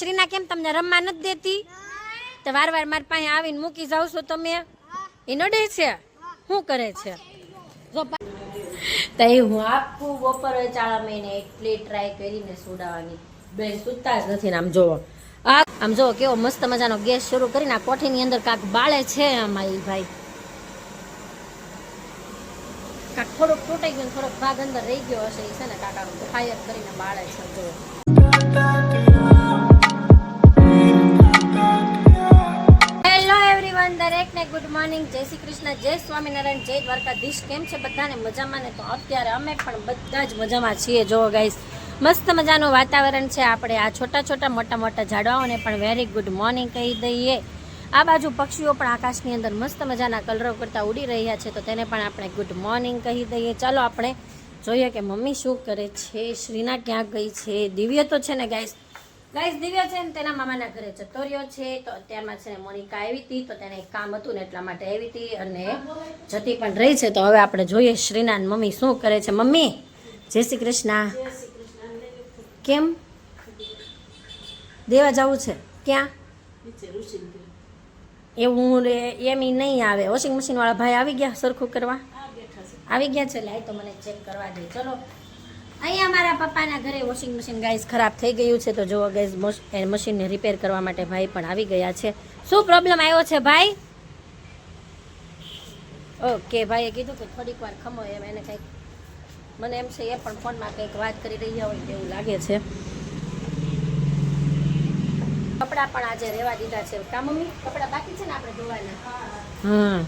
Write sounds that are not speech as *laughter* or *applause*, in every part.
શ્રીના કેમ તમને રમવા નથી દેતી? તો વાર વાર મારી પાસે આવીને મૂકી જાવ છો તમે. એનો ડે છે. શું કરે છે? તો એ હું આખું બપોર ચાળા મહિને એટલી ટ્રાય કરીને સોડાવાની બેન સુતા જ નથી ને આમ જોવો. આમ જોવો કેવો મસ્ત મજાનો ગેસ શરૂ કરીને આ કોઠીની અંદર કાંક બાળે છે આમાં ઈ ભાઈ. કાંક થોડોક તૂટાઈ ગયો થોડોક ભાગ અંદર રહી ગયો હશે એ છે ને કાકા ફાયર કરીને બાળે છે, જો. દરેકને ગુડ મોર્નિંગ જય શ્રી કૃષ્ણ, જય સ્વામિનારાયણ, જય દ્વારકાધીશ. કેમ છે બધાને મજામાં ને તો અત્યારે અમે પણ બધા જ મજામાં છીએ. જો ગાઈસ મસ્ત મજાનું વાતાવરણ છે આપણે. આ છોટા છોટા મોટા મોટા ઝાડવાઓને પણ વેરી ગુડ મોર્નિંગ કહી દઈએ. આ બાજુ પક્ષીઓ પણ આકાશની અંદર મસ્ત મજાના કલરો કરતા ઉડી રહ્યા છે તો તેને પણ આપણે ગુડ મોર્નિંગ કહી દઈએ. ચાલો આપણે જોઈએ કે મમ્મી શું કરે છે. શ્રીના ક્યાં ગઈ છે? દિવ્ય તો છે ને ગાઈસ ગાઈસ દિવ્ય છે ને તેના મામાના ઘરે જતો રહ્યો છે. તો અત્યારમાં છે ને મોનિકા આવી હતી તો તેને એક કામ હતું ને એટલા માટે આવી હતી અને જતી પણ રહી છે. તો હવે આપણે જોઈએ શ્રીનાન મમ્મી શું કરે છે. મમ્મી જય શ્રી કૃષ્ણ. કેમ? દેવા જવું છે? ક્યાં? એવું રે એમ એ નહીં આવે. વોશિંગ મશીન વાળા ભાઈ આવી ગયા સરખું કરવા? આવી ગયા છે લાય તો મને ચેક કરવા દે. ચલો અહીંયા મારા પપ્પાના ઘરે વોશિંગ મશીન ગાઈઝ ખરાબ થઈ ગયું છે. તો જુઓ ગાઈઝ એ મશીનને રિપેર કરવા માટે ભાઈ પણ આવી ગયા છે. શું પ્રોબ્લેમ આવ્યો છે ભાઈ? ઓકે ભાઈએ કીધું કે થોડીક વાર ખમો એમ એને કંઈક મને એમ છે એ પણ ફોનમાં કંઈક વાત કરી રહ્યા હોય તેવું લાગે છે. કપડાં પણ આજે રહેવા દીધા છે. કા મમ્મી કપડાં બાકી છે ને આપણે ધોવાના? હા.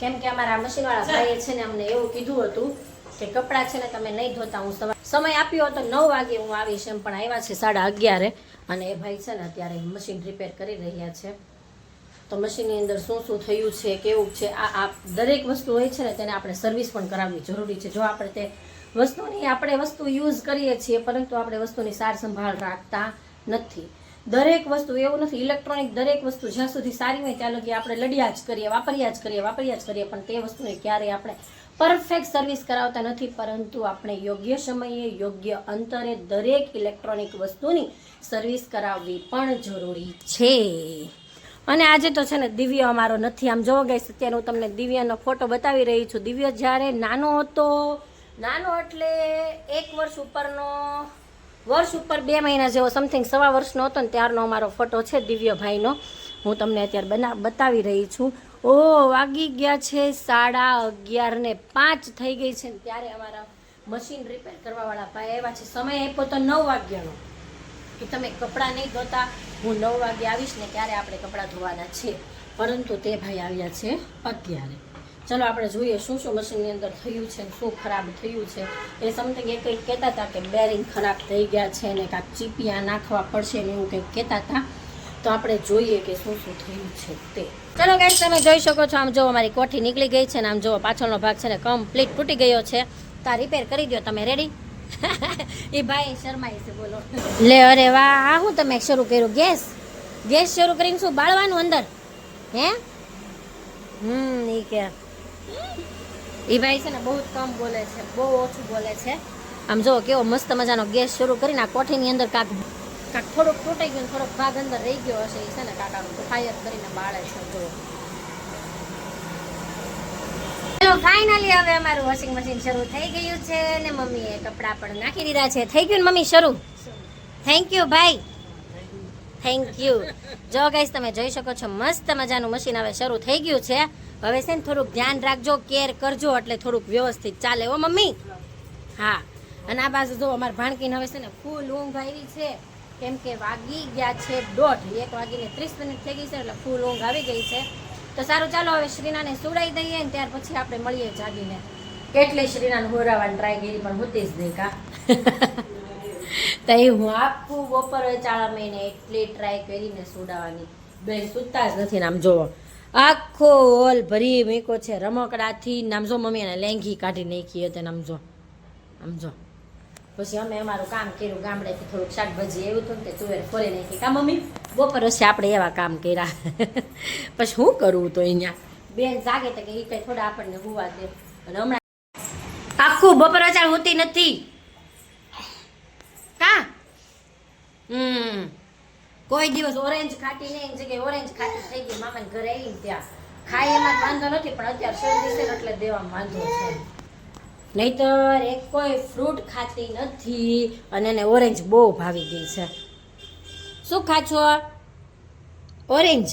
કેમ કે અમારા મશીનવાળા ભાઈએ છે ને અમને એવું કીધું હતું કે કપડાં છે ને તમે નહીં ધોતા, હું સવાર સમય આપ્યો હતો, નવ વાગે હું આવીશ એમ, પણ આવ્યા છે સાડા અગિયારે. અને એ ભાઈ છે ને અત્યારે મશીન રિપેર કરી રહ્યા છે. તો મશીનની અંદર શું શું થયું છે, કેવું છે, આ આ દરેક વસ્તુ હોય છે ને તેને આપણે સર્વિસ પણ કરાવવી જરૂરી છે. જો આપણે તે વસ્તુની આપણે વસ્તુ યુઝ કરીએ છીએ, પરંતુ આપણે વસ્તુની સાર સંભાળ રાખતા નથી. દરેક વસ્તુ એવું નથી ઇલેક્ટ્રોનિક દરેક વસ્તુ જ્યાં સુધી સારી હોય ત્યાં લગી આપણે લડ્યા જ કરીએ, વાપર્યા જ કરીએ, વાપર્યા જ કરીએ, પણ તે વસ્તુને ક્યારેય આપણે પરફેક્ટ સર્વિસ કરાવતા નથી, પરંતુ આપણે યોગ્ય સમયે, યોગ્ય અંતરે દરેક ઇલેક્ટ્રોનિક વસ્તુની સર્વિસ કરાવવી પણ જરૂરી છે. અને આજે તો છે ને દિવ્ય અમારો નથી. આમ જોવો ગઈ અત્યારે હું તમને દિવ્યનો ફોટો બતાવી રહી છું. દિવ્ય જ્યારે નાનો હતો, નાનો એટલે એક વર્ષ ઉપરનો, વર્ષ ઉપર બે મહિના જેવો સમથિંગ સવા વર્ષનો હતો ને ત્યારનો અમારો ફોટો છે દિવ્યભાઈનો. હું તમને અત્યારે બના, બતાવી રહી છું. ઓ, વાગી ગયા છે સાડા અગિયાર ને પાંચ થઈ ગઈ છે ત્યારે અમારા મશીન રિપેર કરવાવાળા ભાઈ આવ્યા છે. સમય આપ્યો તો નવ વાગ્યાનો. કે તમે કપડાં નહીં ધોતા. હું નવ વાગે આવીશ ને ત્યારે આપણે કપડાં ધોવાના છે. પરંતુ તે ભાઈ આવ્યા છે અત્યારે. ચલો, આપણે જોઈએ શું શું મશીનની અંદર થયું છે શું ખરાબ થયું છે. એ સમથિંગ એ કંઈક કહેતા હતા કે બેરિંગ ખરાબ થઈ ગયા છે ને કાંઈક ચીપિયા નાખવા પડશે ને એવું કંઈક કહેતા હતા. તો આપણે જોઈએ કે શું શું થયું છે તે. ચલો ગાઈસ તમે જોઈ શકો છો, આમ જો અમારી કોઠી નીકળી ગઈ છે ને આમ જો પાછળનો ભાગ છે ને કમ્પ્લીટ તૂટી ગયો છે. તો આ રિપેર કરી દો તમે રેડી *laughs* એ ભાઈ શરમાઈ છે, બોલો. લે, અરે વાહ, આ હું તમે શરૂ કર્યું, ગેસ? ગેસ શરૂ કરીને શું બાળવાનું અંદર? હે? હમ, ઈ કે. એ ભાઈ છે ને બહુ જ કમ બોલે છે, બહુ ઓછું બોલે છે. આમ જો કેવો મસ્ત મજાનો ગેસ શરૂ કરીને આ કોઠીની અંદર કાંક કાંક થોડોક તૂટાઈ ગયો થોડોક ભાગ અંદર રહી ગયો હશે એ છે ને કાકા ફાયર કરીને બાળે છે, જો. ફાઇનલી હવે અમારું વોશિંગ મશીન શરૂ થઈ ગયું છે ને મમ્મીએ કપડાં પણ નાખી દીધા છે. થઈ ગયું ને મમ્મી, શરૂ. થેન્ક યુ ભાઈ. થેન્ક યુ જો ગાઈસ તમે જોઈ શકો છો, મસ્ત મજાનું મશીન હવે શરૂ થઈ ગયું છે. હવે છે ને થોડુંક ધ્યાન રાખજો કેર કરજો, એટલે થોડુંક વ્યવસ્થિત ચાલે. ઓ મમ્મી? હા. અને આ બાજુ જો અમારા ભાણકીને હવે છે ને ફૂલ ઊંઘ આવી છે. કેમ કે વાગી ગયા છે દોઢ. એક વાગીને ત્રીસ મિનિટ થઈ ગઈ છે એટલે ફૂલ ઊંઘ આવી ગઈ છે. તો સારું ચાલો હવે શ્રીનાને સુડાઈ દઈએ ને ત્યાર પછી આપણે મળીએ જાગીને. કેટલી શ્રીનાને હોરાવાની ટ્રાય કરી પણ હોતી જ નહીં કા? *laughs* તો એ હું આખું બપોર ચાળા મહિને એટલી ટ્રાય કરીને સુડાવવાની બે સુતા જ નથી ને આમ જોવો. આખો હોલ ભરી મૂક્યો છે રમકડાથી નામ જો મમ્મી એને લેંઘી કાઢી નાખી હતી આમ જો. આમ જો. પછી અમે અમારું કામ કર્યું ગામડેથી થોડુંક શાકભાજી એવું હતું ને તે તુવેર ખોલી નાખી. કા મમ્મી, બપોર હશે આપણે એવા કામ કર્યા. *laughs* પછી શું કરવું તો અહીંયા? બેન જાગે તો કે એ કંઈ થોડા આપણને હુવા દે. અને હમણાં આખું બપોર અચાર હોતી નથી. કા? હમ. કોઈ દિવસ ઓરેન્જ ખાટી નહીં જગ્યાએ ઓરેન્જ ખાટી થઈ ગઈ, મામાને ઘરે આવી ત્યાં. ખાય એમાં વાંધો નથી, પણ અત્યારે શરદી છે એટલે દેવામાં વાંધો છે. નહીતર એ કોઈ ફ્રૂટ ખાતી નથી અને એને ઓરેન્જ બહુ ભાવી ગઈ છે. શું ખાશો? ઓરેન્જ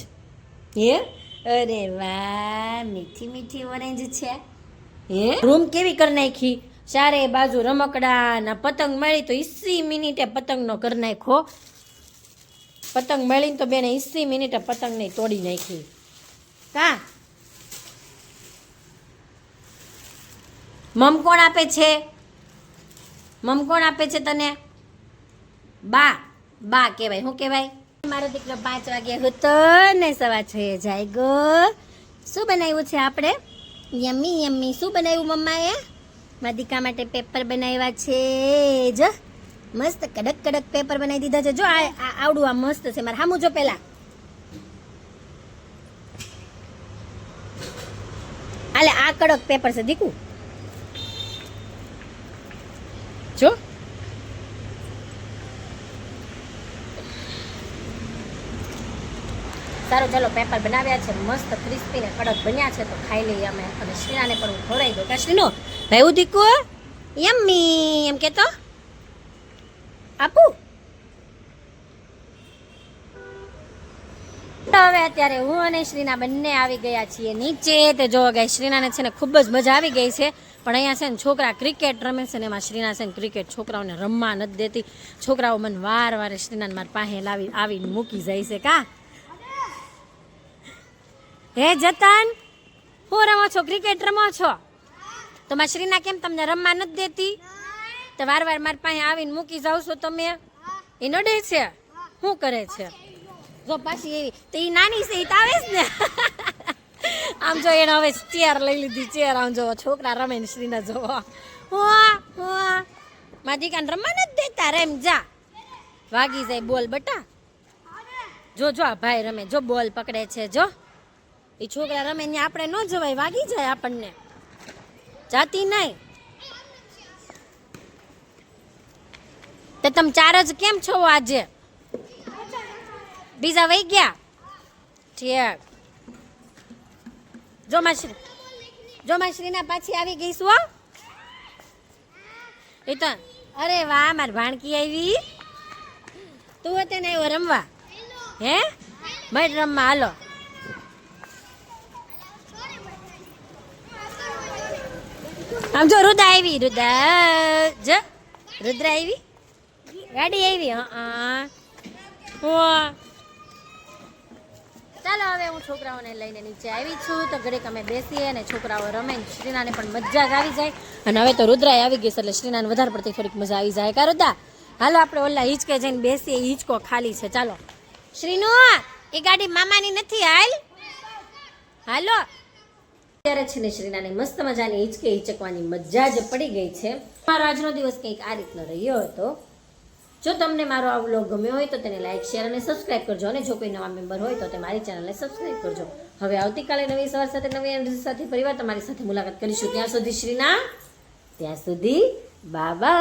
હે? અરે વાહ, મીઠી મીઠી ઓરેન્જ છે. હે? રૂમ કેવી કરી નાખી? ચારે બાજુ રમકડા ના પતંગ મળી તો ઈસી મિનિટે પતંગનો કરી નાખો. પતંગ મળીને તો બેને ઈસી મિનિટે પતંગને તોડી નાખી. કા? મમ કોણ આપે છે? મમ કોણ આપે છે તને? બા. બા કહેવાય. શું કહેવાય? મારો દીકરો પાંચ વાગે હતો ને સવા છ જાય ગો શું બનાવ્યું છે આપણે? Yummy yummy. શું બનાવ્યું મમ્માએ? મારા દીકા માટે પેપર બનાવ્યા છે. જ. મસ્ત કડક કડક પેપર બનાવી દીધા છે. જો, આ આવડું, આ મસ્ત છે. મારે હામું જો પેલા. આલે આ કડક પેપર છે. દીકુ જો સારું ચાલો પેપર બનાવ્યા છે, મસ્ત ક્રિસ્પી ને કડક બન્યા છે, તો ખાઈ લઈએ અમે. અને શ્રીનાને પણ હું ખવડાવી દઉં. કા શ્રીનો ભાઈ દીકુ યમ્મી, એમ કેતો. આપું. તો હવે અત્યારે હું અને શ્રીના બંને આવી ગયા છીએ નીચે. તે જો ગાય શ્રીનાને છે ને ખૂબ જ મજા આવી ગઈ છે. પણ અહીંયા છે ને છોકરા ક્રિકેટ રમે છે ને એમાં શ્રીના છે ને ક્રિકેટ છોકરાઓને રમવા નથી દેતી. છોકરાઓ મને વાર વારે શ્રીનાને મારા પાસે લાવી આવીને મૂકી જાય છે, કા? હે જતન, હું રમો છો ક્રિકેટ રમો છો? તો શ્રીના કેમ તમને રમવા નથી દેતી? તો વાર વાર મારી પાસે આવીને મૂકી જાવ છો તમે. એ નડે છે. શું કરે છે? જો પાછી એવી, તો એ નાની છે એ તો આવે જ ને. આમ જો એને હવે ચેર લઈ લીધી ચેર આમ જો છોકરા રમે ને શ્રીના જોવો. હુઆ હુઆ મારી દીકાને રમવા નથી દેતા, રેમ જા. વાગી જાય બોલ બટા. જો જો ભાઈ રમે, જો બોલ પકડે છે, જો. એ છોકરા રમે ને આપણે ન જવાય, વાગી જાય આપણને. જાતી નહીં. તો તમે ચાર જ કેમ છો આજે? બીજા વહી ગયા? ઠીક. જો માશ્રી જો માશ્રીના પાછી આવી ગઈ શું? એ તો, અરે વાહ, મારી ભાણકી આવી. તું હતી ને આવ્યો રમવા. હે? મઢ રમવા, હાલો. આમ જો રુદા આવી રુદા જ. રુદ્ર આવી. ગાડી આવી, હા હા. ચાલો, હવે હું છોકરાઓને લઈને નીચે આવી છું. તો ઘડીક અમે બેસીએ અને છોકરાઓ રમે શ્રીનાને પણ મજા આવી જાય. અને હવે તો રુદ્રાય આવી છે એટલે શ્રીનાને વધારે પડતી થોડીક મજા આવી જાય. કા રુદ્રા? હાલો, આપણે ઓલા હિંચકે જઈને બેસીએ. હિંચકો ખાલી છે. ચાલો. શ્રીનુ, એ ગાડી મામાની નથી હાલ. હાલો. અત્યારે છે ને શ્રીનાને મસ્ત મજાની હિંચકે હિંચકવાની મજા જ પડી ગઈ છે. મારો આજનો દિવસ કંઈક આ રીતનો રહ્યો હતો. જો તમને મારો આ વ્લોગ ગમ્યો હોય તો તેને લાઇક શેર અને સબસ્ક્રાઇબ કરજો. અને જો કોઈ નવા મેમ્બર હોય તો તે મારી ચેનલને સબસ્ક્રાઇબ કરજો. હવે આવતીકાલે નવી સવાર સાથે નવી એનર્જી સાથે પરિવાર તમારી સાથે મુલાકાત કરીશું. ત્યાં સુધી શ્રીના, ત્યાં સુધી બાય